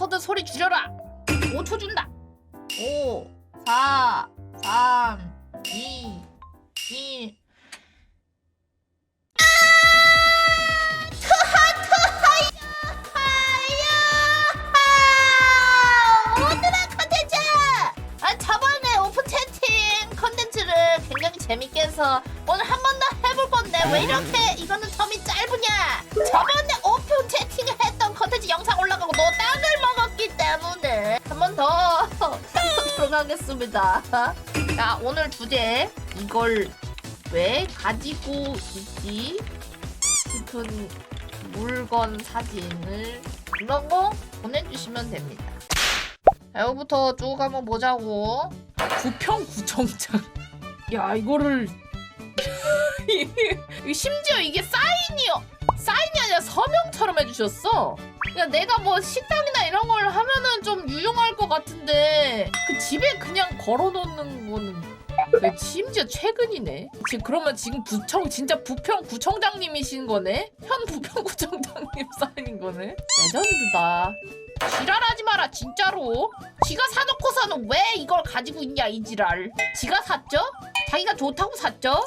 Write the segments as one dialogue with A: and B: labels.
A: 알아서들 소리 줄여라. 5초 준다. 5 4 3 2 1 오늘의 컨텐츠! 아 저번에 오픈 채팅 컨텐츠를 굉장히 재밌게 해서 오늘 한 번 더 해볼 건데 왜 이렇게 이거는 텀이 짧으냐? 저번에 오픈 채팅을 했던 컨텐츠 영상 올라가고 너 땅을 하겠습니다 자 오늘 주제 이걸 왜 가지고 있지 싶은 물건 사진을 이런 거 보내주시면 됩니다 자, 여기부터 쭉 한번 보자고. 부평구청장. 야, 이거를. 심지어 이게 사인이요. 사인이 아니라 서명처럼 해주셨어. 그러니까 내가 뭐 식당이나 이런 걸 하면은 좀 유용할 것 같은데 그 집에 그냥 걸어놓는 거는 왜 심지어 최근이네. 지금 그러면 지금 부청 진짜 부평 구청장님이신 거네. 현 부평 구청장님 사인인 거네. 레전드다. 지랄하지 마라 진짜로 지가 사놓고서는 왜 이걸 가지고 있냐 이 지랄 지가 샀죠? 자기가 좋다고 샀죠?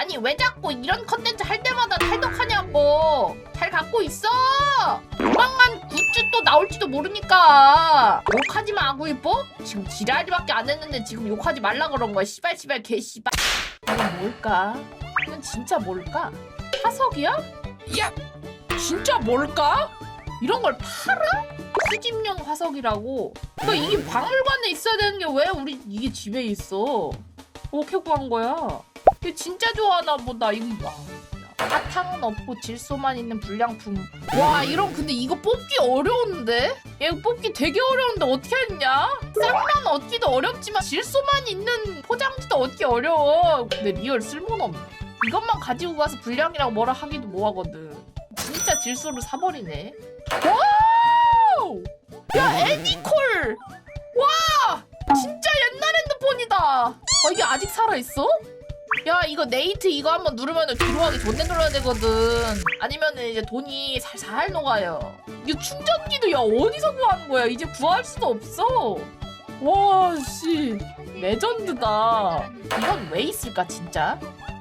A: 아니 왜 자꾸 이런 컨텐츠 할 때마다 탈덕하냐고 잘 갖고 있어 조만간 굿즈 또 나올지도 모르니까 욕하지 마 아구 이뻐? 지금 지랄이밖에 안 했는데 지금 욕하지 말라 그런 거야 씨발 씨발 개 씨발 이건 뭘까? 이건 진짜 뭘까? 화석이야? 야 진짜 뭘까? 이런 걸 팔아? 수집용 화석이라고. 그러니까 이게 박물관에 있어야 되는 게 왜 우리 이게 집에 있어? 어떻게 구한 거야? 이게 진짜 좋아하나 보다. 이거 봐. 사탕은 없고 질소만 있는 불량품. 와 이런 근데 이거 뽑기 어려운데? 얘 뽑기 되게 어려운데 어떻게 했냐? 쌍만 얻기도 어렵지만 질소만 있는 포장지도 얻기 어려워. 근데 리얼 쓸모는 없네. 이것만 가지고 가서 불량이라고 뭐라 하기도 뭐하거든. 진짜 질소를 사버리네. 와우! 야 에디콜! 와! 진짜 옛날 핸드폰이다. 어 이게 아직 살아 있어? 야 이거 네이트 이거 한번 누르면은 뒤로 하기 존내 눌러야 되거든. 아니면은 이제 돈이 살살 녹아요. 이거 충전기도 야 어디서 구하는 거야? 이제 구할 수도 없어. 와 씨. 레전드다. 이건 왜 있을까 진짜?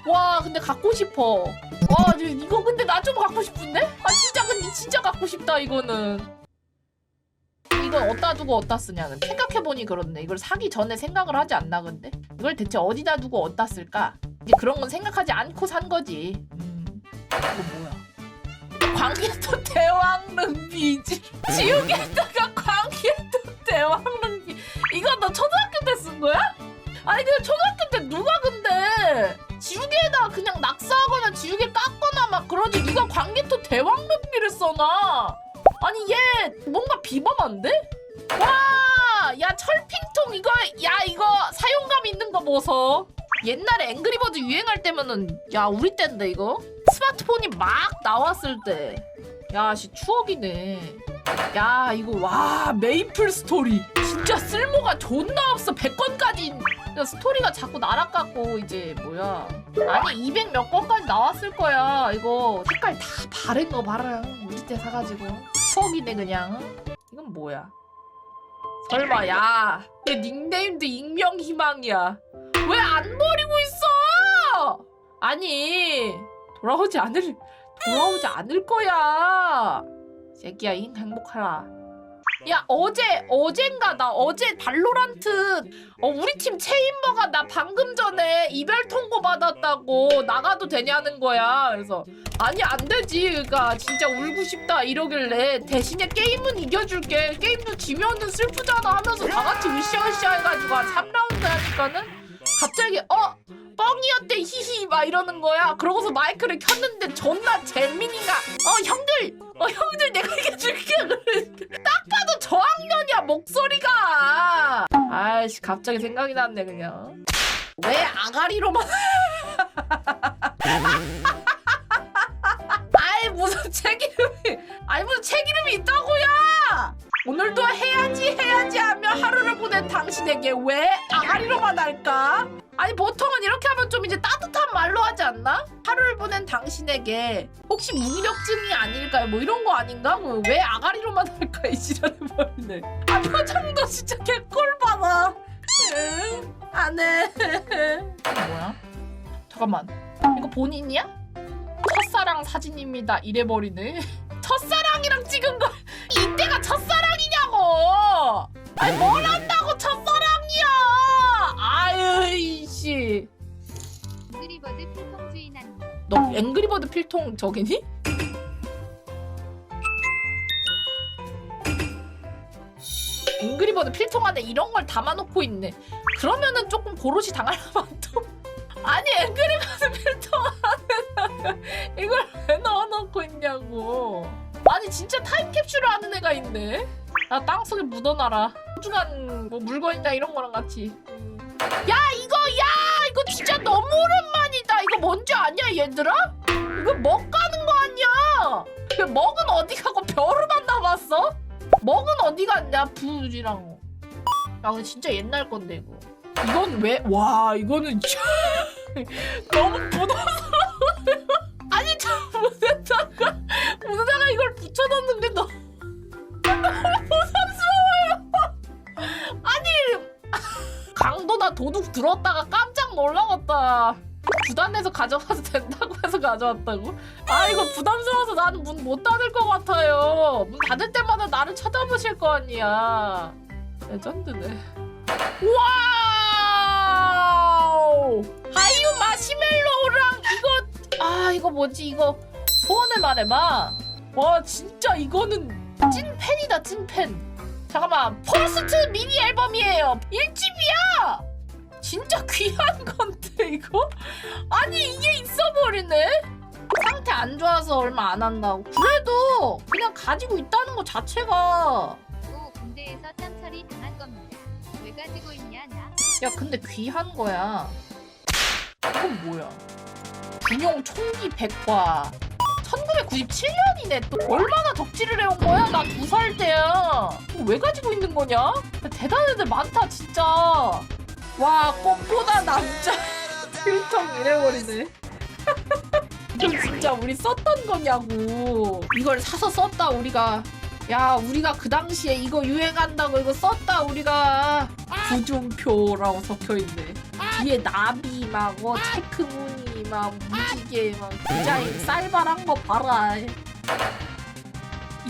A: 와 근데 갖고 싶어. 와 이거 근데 나 좀 갖고 싶은데? 아 진짜 근데 진짜 갖고 싶다 이거는. 이걸 어디다 두고 어디다 쓰냐 근데 생각해보니 그렇네 이걸 사기 전에 생각을 하지 않나 근데 이걸 대체 어디다 두고 어디다 쓸까 이제 그런 건 생각하지 않고 산 거지. 음 이거 뭐야? 광개토 대왕릉 비지. 지우개다가 광개토 대왕릉 비. 이거 너 초등학교 때 쓴 거야? 아니 그 초등학교 때 누가 근데 지우개에다 그냥 낙서하거나 지우개 깎거나 막 그러지. 누가 광개토 대왕릉 비를 써놔. 아니 얘 뭔가 비범한데? 와, 야 철핑통 이거 야 이거 사용감 있는 거 보소. 옛날에 앵그리버드 유행할 때면은 야 우리 때인데 이거 스마트폰이 막 나왔을 때. 야, 씨 추억이네. 야, 이거 와 메이플 스토리 진짜 쓸모가 존나 없어. 100건까지 스토리가 자꾸 날아갔고 이제 뭐야? 아니 200몇 건까지 나왔을 거야. 이거 색깔 다 바른 거 봐라. 우리 때 사가지고 추억이네 그냥. 이건 뭐야? 설마 야, 얘 닉네임도 익명희망이야. 왜 안 버리고 있어? 아니 돌아오지 않을 돌아오지 않을 거야. 새끼야 잉 행복하라. 야 어제 어젠가 나 어제 발로란트 어, 우리 팀 체인버가 나 방금 전에 이별 통보 받았다고 나가도 되냐는 거야. 그래서 아니 안 되지. 그러니까 진짜 울고 싶다 이러길래 대신에 게임은 이겨줄게. 게임도 지면은 슬프잖아 하면서 다 같이 으쌰으쌰 해가지고 한 3라운드 하니까는 갑자기 어 뻥이었대 히히 막 이러는 거야. 그러고서 마이크를 켰는데 존나 재민이가 어 형들 어 형들 내가 이겨줄게. 그래. 딱 봐도 저학년이야 목소리가. 아이씨 갑자기 생각이 났네 그냥. 왜 아가리로만? 아이 무슨 책 이름이 아니 무슨 책 이름이? 오늘도 해야지 해야지 하며 하루를 보낸 당신에게 왜 아가리로만 할까? 아니 보통은 이렇게 하면 좀 이제 따뜻한 말로 하지 않나? 하루를 보낸 당신에게 혹시 무기력증이 아닐까요? 뭐 이런 거 아닌가? 뭐 왜 아가리로만 할까 이 지랄을 버리네. 아 표정도 진짜 개꼴 받아. 응, 안 해. 뭐야? 잠깐만. 이거 본인이야? 첫사랑 사진입니다. 이래버리네. 첫사랑이랑 찍은 걸 이때가 첫사랑 아니 뭘 한다고 첫사랑이야. 아유 이씨.
B: 앵그리버드 필통주의난
A: 너 앵그리버드 필통 저기니? 앵그리버드 필통 안에 이런 걸 담아놓고 있네. 그러면은 조금 고로시 당할만 또. 아니 앵그리버드 필통 안에다가 이걸 왜 넣어놓고 있냐고. 아니 진짜 타임캡슐을 하는 애가 있네. 나 땅속에 묻어놔라. 소중한 뭐 물건이나 이런 거랑 같이. 야 이거 야 이거 진짜 너무 오랜만이다. 이거 뭔지 아냐 얘들아? 이거 먹 가는 거 아니야? 그 먹은 어디 가고 벼루만 남았어? 먹은 어디 갔냐 부지랑. 야 근데 진짜 옛날 건데 이거. 이건 왜? 와 이거는 너무 부담스러워. 아니 저 무대다가 무대다가 이걸 붙여넣는 게너 나 도둑 들었다가 깜짝 놀라겠다. 구단에서 가져가도 된다고 해서 가져왔다고? 아 이거 부담스러워서 나는 문 못 닫을 것 같아요. 문 닫을 때마다 나를 쳐다보실 거 아니야. 레전드네. 와우! 하이유 마시멜로우랑 이거 아 이거 뭐지 이거 소원을 말해봐. 와 진짜 이거는 찐팬이다 찐팬. 잠깐만 퍼스트 미니 앨범이에요. 1집이야. 진짜 귀한 건데 이거? 아니 이게 있어버리네? 상태 안 좋아서 얼마 안 한다고 그래도 그냥 가지고 있다는 거 자체가
B: 또 군대에서 짬처리 당한 겁니다. 왜 가지고 있냐 나?
A: 야 근데 귀한 거야 이건 뭐야 군용 총기 100과 1997년이네 또 얼마나 덕질을 해온 거야? 나 두 살 때야 왜 가지고 있는 거냐? 대단한 애들 많다 진짜 와 꽃보다 남자 필통 이래버리네. 이거 진짜 우리 썼던 거냐고. 이걸 사서 썼다 우리가. 야 우리가 그 당시에 이거 유행한다고 이거 썼다 우리가. 구준표라고 적혀있네. 뒤에 나비 막 어, 체크무늬 막 무지개 막 디자인 쌀발한 거 봐라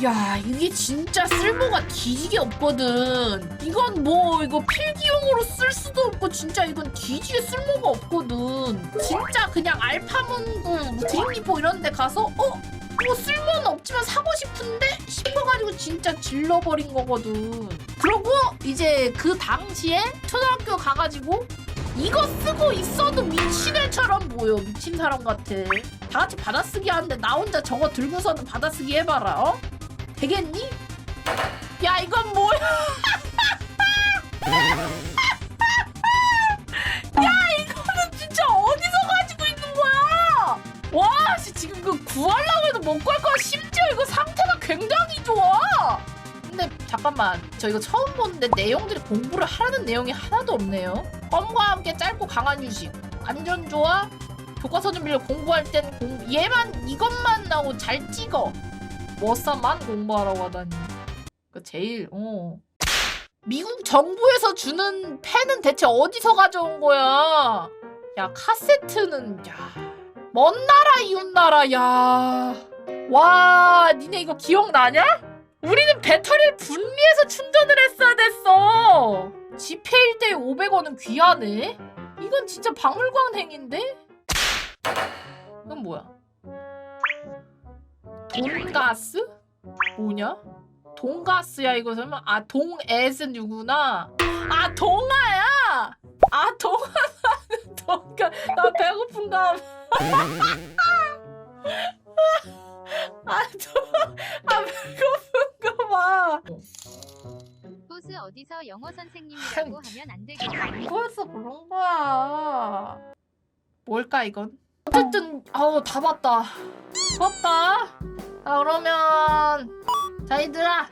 A: 야 이게 진짜 쓸모가 뒤지게 없거든. 이건 뭐 이거 필기용으로 쓸 수도 없고 진짜 이건 뒤지게 쓸모가 없거든. 진짜 그냥 알파문구 뭐 드림리포 이런 데 가서 어? 뭐 쓸모는 없지만 사고 싶은데? 싶어가지고 진짜 질러버린 거거든. 그러고 이제 그 당시에 초등학교 가가지고 이거 쓰고 있어도 미친 애처럼 보여 미친 사람 같아. 다 같이 받아쓰기 하는데 나 혼자 저거 들고서는 받아쓰기 해봐라 어? 되겠니? 야 이건 뭐야? 야 이거는 진짜 어디서 가지고 있는 거야? 와 씨, 지금 그 구하려고 해도 못 구할 거야. 심지어 이거 상태가 굉장히 좋아. 근데 잠깐만 저 이거 처음 보는데 내용들이 공부를 하라는 내용이 하나도 없네요. 껌과 함께 짧고 강한 휴식 안전 좋아 교과서 좀 빌려 공부할 땐 공... 얘만 이것만 나오고 잘 찍어 워싸만 공부하라고 하다니 그 제일 어 미국 정부에서 주는 펜은 대체 어디서 가져온 거야 야 카세트는 야먼 나라 이웃 나라 야 와 니네 이거 기억나냐? 우리는 배터리를 분리해서 충전을 했어야 됐어 지폐일 때 500원은 귀하네 이건 진짜 박물관 행인데? 이건 뭐야? 돈가스? 뭐냐? 돈가스야 이거 설마 아 동애는 누구나? 아 동아야? 아 동아 동가 나 배고픈가 봐. 아, 동, 아 배고픈가 봐.
B: 보스 어디서 영어 선생님이라고 하면 안 되겠다.
A: 그래서 그런 거야. 뭘까 이건? 어쨌든 아우 다 봤다. 봤다. 자 그러면 자 얘들아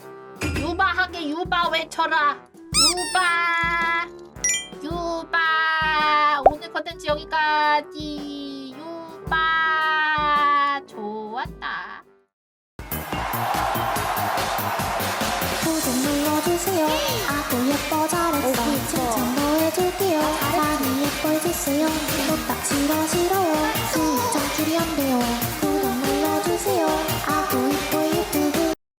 A: 유바하게 유바 외쳐라. 유바 유바 오늘 여기까지 유바 좋았다
C: 구독 눌러주세요. 아구 예뻐 잘했어. 칭찬도 해줄게요. 많이 예뻐해주세요. 이거 딱 싫어 싫어요. 수익 창출이 안 돼요.